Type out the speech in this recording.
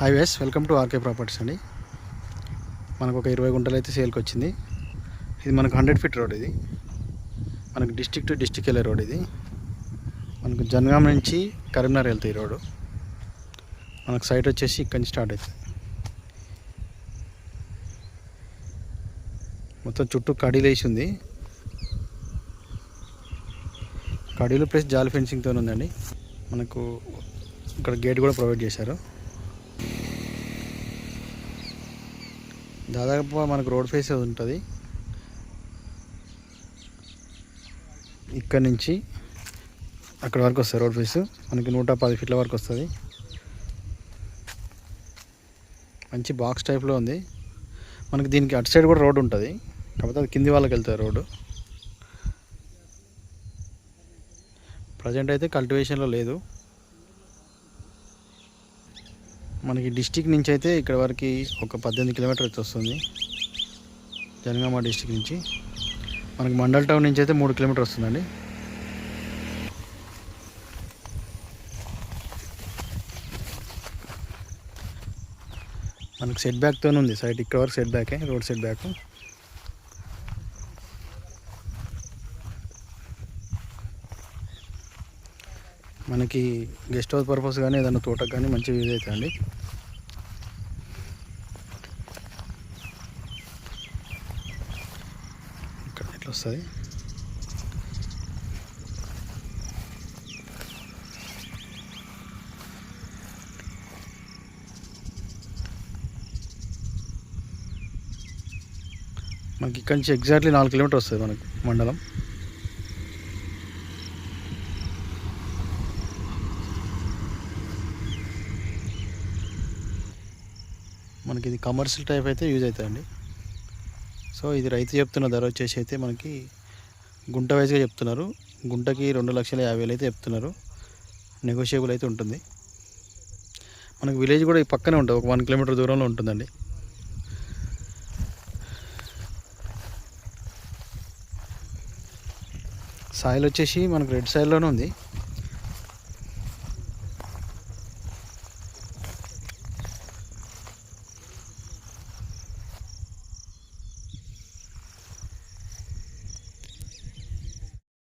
Hi వేస్ welcome to RK properties అండి. మనకు ఒక ఇరవై గుంటలు అయితే సేల్కి వచ్చింది ఇది మనకు హండ్రెడ్ ఫీట్ రోడ్ ఇది. మనకు డిస్టిక్ టు డిస్టిక్ వెళ్ళే రోడ్ ఇది. మనకు జనగాం నుంచి కరీంనగర్ వెళ్తాయి ఈ రోడ్డు మనకు సైట్ వచ్చేసి ఇక్కడి నుంచి స్టార్ట్ అవుతుంది. మొత్తం చుట్టూ కడీలు వేసి ఉంది. కడీలు ప్లస్ జాలి ఫెన్సింగ్తో ఉందండి. మనకు ఇక్కడ గేట్ కూడా ప్రొవైడ్ చేశారు. దాదాపు మనకు రోడ్ ఫేస్ ఉంటుంది. ఇక్కడ నుంచి అక్కడ వరకు వస్తుంది రోడ్ ఫేస్. మనకి నూట పది ఫీట్ల వరకు వస్తుంది. మంచి బాక్స్ టైప్లో ఉంది. మనకి దీనికి అటు సైడ్ కూడా రోడ్ ఉంటుంది. కాకపోతే అది కింది వాళ్ళకి వెళ్తుంది రోడ్డు ప్రజెంట్ అయితే కల్టివేషన్లో లేదు. మనకి డిస్టిక్ నుంచి అయితే ఇక్కడ వరకు ఒక పద్దెనిమిది కిలోమీటర్ అయితే వస్తుంది. జనగామ డిస్టిక్ నుంచి. మనకి మండల్ టౌన్ నుంచి అయితే మూడు కిలోమీటర్ వస్తుందండి. మనకు సెట్ బ్యాక్తోనే ఉంది. సైట్ ఇక్కడ వరకు సెట్ బ్యాకే రోడ్ సెట్ బ్యాక్ మనకి గెస్ట్ హౌస్ పర్పస్ కానీ ఏదైనా తోటకు కానీ మంచి యూజ్ అవుతుందండి ఇక్కడ ఎట్లా వస్తుంది? మనకి ఇక్కడ నుంచి ఎగ్జాక్ట్లీ నాలుగు కిలోమీటర్ వస్తుంది మనకి మండలం. మనకి ఇది కమర్షియల్ టైప్ అయితే యూజ్ అవుతుందండి. సో ఇది రైతు చెప్తున్న ధర వచ్చేసి అయితే మనకి గుంట వైజ్గా చెప్తున్నారు. గుంటకి రెండు లక్షల యాభై వేలు అయితే చెప్తున్నారు. నెగోషియబుల్ అయితే ఉంటుంది. మనకి విలేజ్ కూడా ఈ పక్కనే ఉంటుంది. ఒక వన్ కిలోమీటర్ దూరంలో ఉంటుందండి. సాయిల్ వచ్చేసి మనకు రెడ్ సాయిల్లోనే ఉంది.